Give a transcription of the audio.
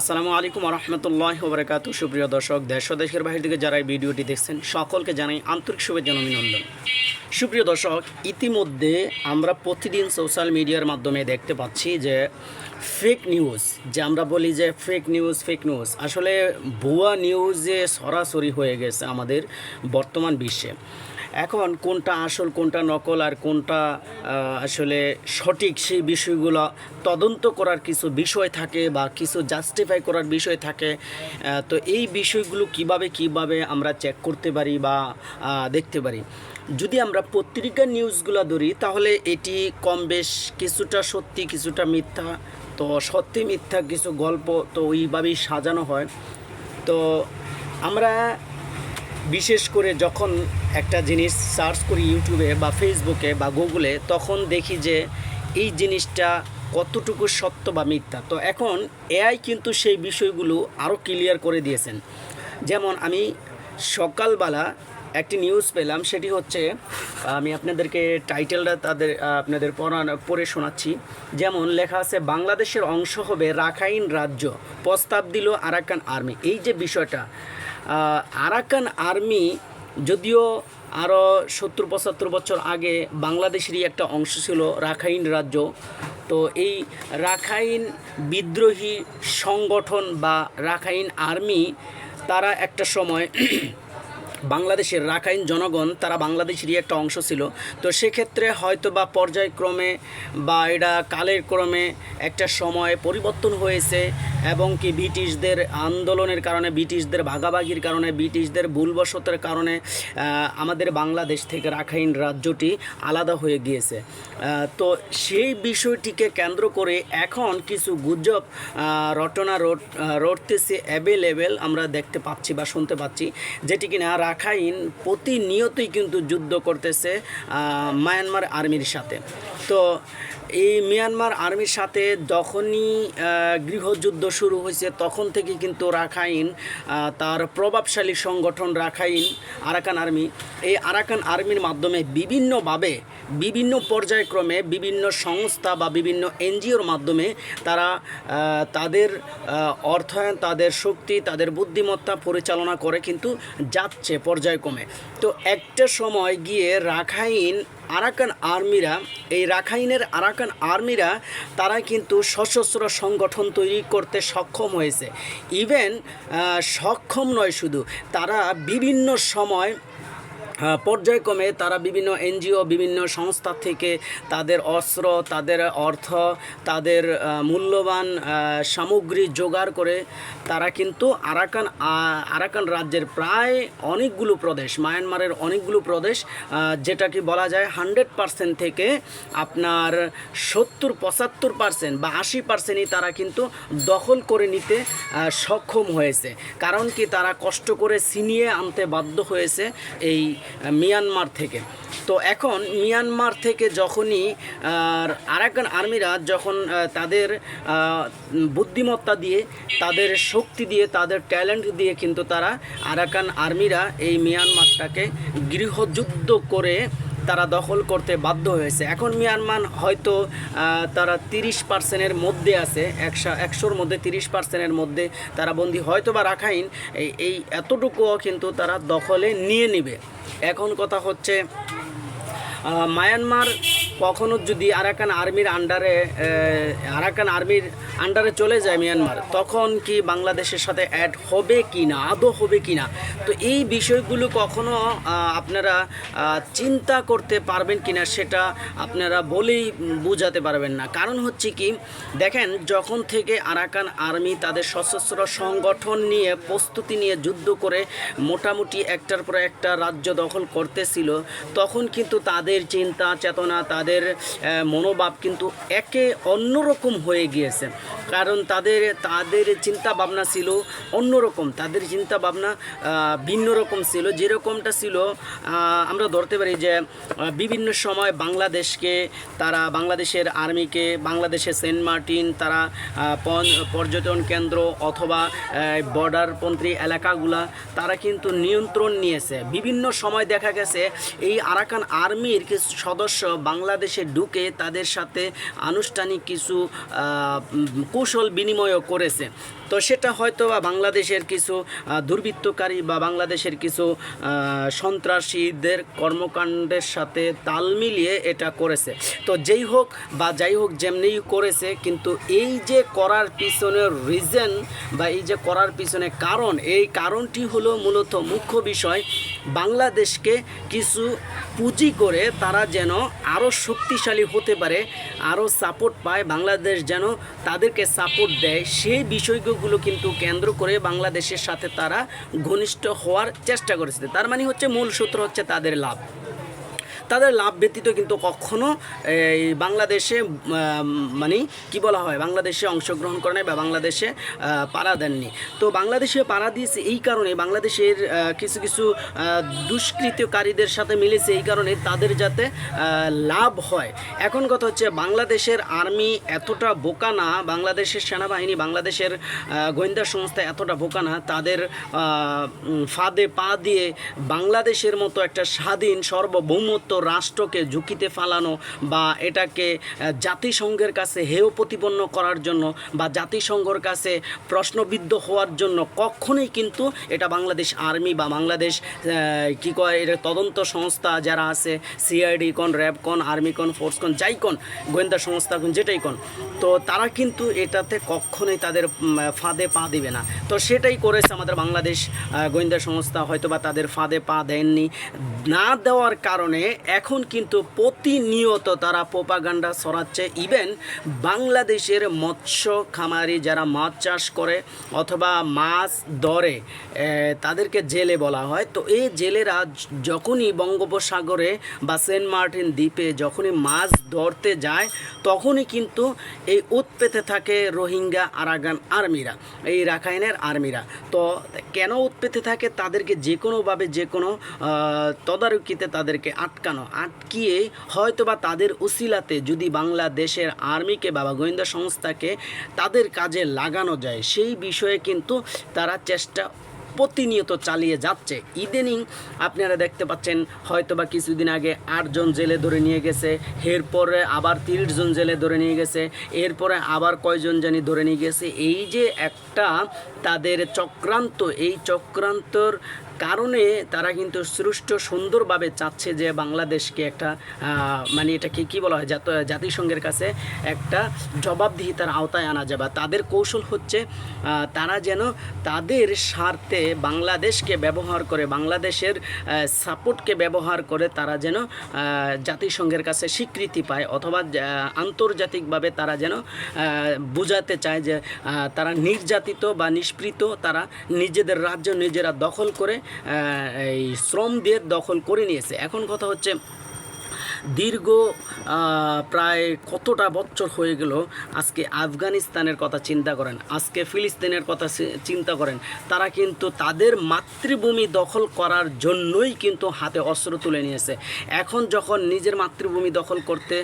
আসসালামু আলাইকুম রহমতুল্লাহ ওবরাকাতু সুপ্রিয় দর্শক, দেশ দেশের বাহির থেকে যারা এই ভিডিওটি দেখছেন, সকলকে জানাই আন্তরিক শুভেচ্ছা অভিনন্দন। সুপ্রিয় দর্শক, ইতিমধ্যে আমরা প্রতিদিন সোশ্যাল মিডিয়ার মাধ্যমে দেখতে পাচ্ছি যে ফেক নিউজ যে আমরা বলি যে ফেক নিউজ ফেক নিউজ আসলে ভুয়া নিউজে সরাসরি হয়ে গেছে আমাদের বর্তমান বিশ্বে। এখন কোনটা আসল, কোনটা নকল আর কোনটা আসলে সঠিক সেই বিষয়গুলো তদন্ত করার কিছু বিষয় থাকে বা কিছু জাস্টিফাই করার বিষয় থাকে। তো এই বিষয়গুলো কীভাবে কীভাবে আমরা চেক করতে পারি বা দেখতে পারি? যদি আমরা পত্রিকার নিউজগুলো ধরি, তাহলে এটি কম বেশ কিছুটা সত্যি, কিছুটা মিথ্যা। তো সত্যি মিথ্যা কিছু গল্প তো ওইভাবেই সাজানো হয়। তো আমরা বিশেষ করে যখন একটা জিনিস সার্চ করি ইউটিউবে বা ফেসবুকে বা গুগলে, তখন দেখি যে এই জিনিসটা কতটুকু সত্য বা মিথ্যা। তো এখন এআই কিন্তু সেই বিষয়গুলো আরও ক্লিয়ার করে দিয়েছেন। যেমন আমি সকালবেলা একটি নিউজ পেলাম, সেটি হচ্ছে, আমি আপনাদেরকে টাইটেলটা তাদের আপনাদের পড়ানো, পড়ে শোনাচ্ছি। যেমন লেখা আছে, বাংলাদেশের অংশ হবে রাখাইন রাজ্য। প্রস্তাব দিল আরাকান আর্মি। এই যে বিষয়টা আরাকান আর্মি যদিও আরও সত্তর, পঁচাত্তর বছর আগে বাংলাদেশেরই একটা অংশ ছিল রাখাইন রাজ্য, তো এই রাখাইন বিদ্রোহী সংগঠন বা রাখাইন আর্মি, তারা একটা সময় বাংলাদেশের রাখাইন জনগণ, তারা বাংলাদেশেরই একটা অংশ ছিল, তো সেক্ষেত্রে হয়তো বা পর্যায়ক্রমে বা এটা কালের ক্রমে একটা সময় পরিবর্তন হয়েছে এবং কি ব্রিটিশদের আন্দোলনের কারণে, ব্রিটিশদের ভাগাভাগির কারণে, ব্রিটিশদের ভুলবশতের কারণে আমাদের বাংলাদেশ থেকে রাখাইন রাজ্যটি আলাদা হয়ে গিয়েছে। তো সেই বিষয়টিকে কেন্দ্র করে এখন কিছু গুজব রটনা রট রটতেছে অ্যাভেলেবেল আমরা দেখতে পাচ্ছি বা শুনতে পাচ্ছি, যেটি কিনা রাখাইন প্রতিনিয়তই কিন্তু যুদ্ধ করতেছে মায়ানমার আর্মির সাথে। তো এই মিয়ানমার আর্মির সাথে যখনই গৃহযুদ্ধ শুরু হয়েছে। তখন থেকে কিন্তু রাখাইন তার প্রভাবশালী সংগঠন রাখাইন, আরাকান আর্মি। এই আরাকান আর্মির মাধ্যমে বিভিন্নভাবে বিভিন্ন পর্যায়ক্রমে বিভিন্ন সংস্থা বা বিভিন্ন এনজিওর মাধ্যমে তারা তাদের অর্থায়ন, তাদের শক্তি, তাদের বুদ্ধিমত্তা পরিচালনা করে কিন্তু যাচ্ছে পর্যায়ক্রমে। তো একটা সময় গিয়ে রাখাইন, আরাকান আর্মিরা, এই রাখাইনের আরাকান আর্মিরা তারা কিন্তু সশস্ত্র সংগঠন তৈরি করতে সক্ষম হয়েছে। ইভেন সক্ষম নয় শুধু, তারা বিভিন্ন সময় পর্যায়ক্রমে তারা বিভিন্ন এনজিও বিভিন্ন সংস্থা থেকে তাদের অস্ত্র তাদের অর্থ তাদের মূল্যবান সামগ্রী জোগাড় করে তারা কিন্তু আরাকান আরাকান রাজ্যের প্রায় অনেকগুলো প্রদেশ মায়ানমারের অনেকগুলো প্রদেশ আহ, যেটাকে বলা যায় হান্ড্রেড পার্সেন্ট থেকে আপনার সত্তর পঁচাত্তর পার্সেন্ট বা আশি পার্সেন্টই তারা কিন্তু দখল করে নিতে সক্ষম হয়েছে। কারণ কি তারা কষ্ট করে ছিনিয়ে আনতে বাধ্য হয়েছে এই মিয়ানমার থেকে। তো এখন মিয়ানমার থেকে যখনই আরাকান আর্মিরা যখন তাদের বুদ্ধিমত্তা দিয়ে, তাদের শক্তি দিয়ে, তাদের ট্যালেন্ট দিয়ে কিন্তু তারা আরাকান আর্মিরা এই মিয়ানমারটাকে গৃহযুদ্ধ করে তারা দখল করতে বাধ্য হয়েছে। এখন মিয়ানমার হয়তো তারা তিরিশ পার্সেন্টের মধ্যে আছে, একশো, একশোর মধ্যে তিরিশ পার্সেন্টের মধ্যে তারা বন্দি হয়তো বা রাখাইন, এই এই এতটুকুও কিন্তু তারা দখলে নিয়ে নিবে। এখন কথা হচ্ছে মায়ানমার কখনো যদি আরাকান আর্মির আন্ডারে আরাকান আর্মির আন্ডারে চলে যায় মিয়ানমার, তখন কি বাংলাদেশের সাথে অ্যাড হবে কি না আদৌ হবে কি না তো এই বিষয়গুলো কখনো আপনারা চিন্তা করতে পারবেন কি না সেটা আপনারা বলেই বোঝাতে পারবেন না। কারণ হচ্ছে কি, দেখেন, যখন থেকে আরাকান আর্মি তাদের সশস্ত্র সংগঠন নিয়ে প্রস্তুতি নিয়ে যুদ্ধ করে মোটামুটি একটার পর একটা রাজ্য দখল করতেছিল, তখন কিন্তু তাদের চিন্তা, চেতনা, তাদের আহ, মনোভাব কিন্তু একে অন্যরকম হয়ে গিয়েছে। কারণ তাদের তাদের চিন্তা ভাবনা ছিল অন্যরকম তাদের চিন্তা ভাবনা ভিন্ন রকম ছিল। যেরকমটা ছিল আমরা ধরতে পারি যে বিভিন্ন সময় বাংলাদেশকে তারা বাংলাদেশের আর্মিকে বাংলাদেশের সেন্ট মার্টিন তারা পর্যটন কেন্দ্র অথবা বর্ডারপন্থী এলাকাগুলা তারা কিন্তু নিয়ন্ত্রণ নিয়েছে। বিভিন্ন সময় দেখা গেছে এই আরাকান আর্মির কিছু সদস্য বাংলাদেশে ঢুকে তাদের সাথে আনুষ্ঠানিক কিছু কৌশল বিনিময়ও করেছে। তো সেটা হয়তো বা বাংলাদেশের কিছু দুর্বৃত্তকারী বা বাংলাদেশের কিছু সন্ত্রাসীদের কর্মকাণ্ডের সাথে তাল মিলিয়ে এটা করেছে। তো যেই হোক বা যাই হোক যেমনিই করেছে, কিন্তু এই যে করার পিছনের রিজন বা এই যে করার পিছনে কারণ, এই কারণটি হলো মূলত মুখ্য বিষয় বাংলাদেশকে কিছু পুঁজি করে তারা যেন আরও শক্তিশালী হতে পারে আরও সাপোর্ট পায়, বাংলাদেশ যেন তাদেরকে সাপোর্ট দেয়, সেই বিষয়গুলো কিন্তু কেন্দ্র করে বাংলাদেশের সাথে তারা ঘনিষ্ঠ হওয়ার চেষ্টা করেছে। তার মানে হচ্ছে মূল সূত্র হচ্ছে তাদের লাভ। তাদের লাভ ব্যতীত কিন্তু কখনো, এই বাংলাদেশে মানে কি বলা হয়, বাংলাদেশে অংশগ্রহণ করে নাই বা বাংলাদেশে পাড়া দেননি। তো বাংলাদেশে পাড়া দিয়েছে এই কারণে, বাংলাদেশের কিছু কিছু দুষ্কৃতকারীদের সাথে মিলেছে এই কারণে তাদের যাতে লাভ হয়। এখন কথা হচ্ছে, বাংলাদেশের আর্মি এতটা বোকা না, বাংলাদেশের সেনাবাহিনী, বাংলাদেশের গোয়েন্দা সংস্থা এতটা বোকা না, তাদের ফাঁদে পা দিয়ে বাংলাদেশের মতো একটা স্বাধীন, সার্বভৌমত্ব রাষ্ট্রকে ঝুঁকিতে ফালানো বা এটাকে জাতিসংঘের কাছে হেয় প্রতিপন্ন করার জন্য বা জাতিসংঘর কাছে প্রশ্নবিদ্ধ হওয়ার জন্য কখনোই কিন্তু এটা বাংলাদেশ আর্মি বা বাংলাদেশ কি কয় এটা তদন্ত সংস্থা যারা আছে, সিআইডি কন, র্যাব কোন, আর্মি কন, ফোর্স কন, যাই কন, গোয়েন্দা সংস্থা কোন, যেটাই কন, তো তারা কিন্তু এটাতে কখনোই তাদের ফাঁদে পা দিবে না। তো সেটাই করেছে আমাদের বাংলাদেশ গোয়েন্দা সংস্থা হয়তো বা তাদের ফাঁদে পা দেননি। না দেওয়ার কারণে এখন কিন্তু প্রতিনিয়ত তারা পোপাগান্ডা ছড়াচ্ছে ইভেন বাংলাদেশের মৎস্য খামারি যারা মাছ চাষ করে অথবা মাছ ধরে তাদেরকে জেলে বলা হয়। তো এই জেলেরা যখনই বঙ্গোপসাগরে বা সেন্ট মার্টিন দ্বীপে যখনই মাছ ধরতে যায়, তখনই কিন্তু এই উৎপেতে থাকে রোহিঙ্গা আরাগান আর্মিরা, এই রাখাইনের আর্মিরা। তো কেন উৎপেতে থাকে? তাদেরকে যে কোনোভাবে যে কোনো তদারকিতে তাদেরকে আটকানো আটকিয়ে হয়তোবা তাদের উসিলাতে যদি বাংলাদেশের আর্মিকে বা বা গোয়েন্দা সংস্থাকে তাদের কাজে লাগানো যায়, সেই বিষয়ে কিন্তু তারা চেষ্টা প্রতিনিয়ত চালিয়ে যাচ্ছে। ইদানিং আপনারা দেখতে পাচ্ছেন হয়তো বা কিছুদিন আগে আটজন জেলে ধরে নিয়ে গেছে, এরপরে আবার জন জেলে ধরে নিয়ে গেছে, এরপরে আবার কয়জন জানি ধরে নিয়ে গেছে। এই যে একটা তাদের চক্রান্ত, এই চক্রান্তর কারণে তারা কিন্তু সৃষ্ট সুন্দরভাবে চাচ্ছে যে বাংলাদেশকে একটা মানে এটাকে কি বলা হয় জাতিসংঘের কাছে একটা জবাবদিহিতার আওতায় আনা যাবে। তাদের কৌশল হচ্ছে তারা যেন তাদের স্বার্থে বাংলাদেশকে ব্যবহার করে, বাংলাদেশের সাপোর্টকে ব্যবহার করে তারা যেন জাতিসংঘের কাছে স্বীকৃতি পায় অথবা আন্তর্জাতিকভাবে তারা যেন বোঝাতে চায় যে তারা নির্যাতিত বা নিষ্পৃত, তারা নিজেদের রাজ্য নিজেরা দখল করে এই শ্রম দিয়ে দখল করে নিয়েছে। এখন কথা হচ্ছে, দীর্ঘ প্রায় কতটা বছর হয়ে গেল আজকে আফগানিস্তানের কথা চিন্তা করেন, আজকে ফিলিস্তিনের কথা চিন্তা করেন। তারা কিন্তু তাদের মাতৃভূমি দখল করার জন্যই কিন্তু হাতে অস্ত্র তুলে নিয়েছে। এখন যখন নিজের মাতৃভূমি দখল করতে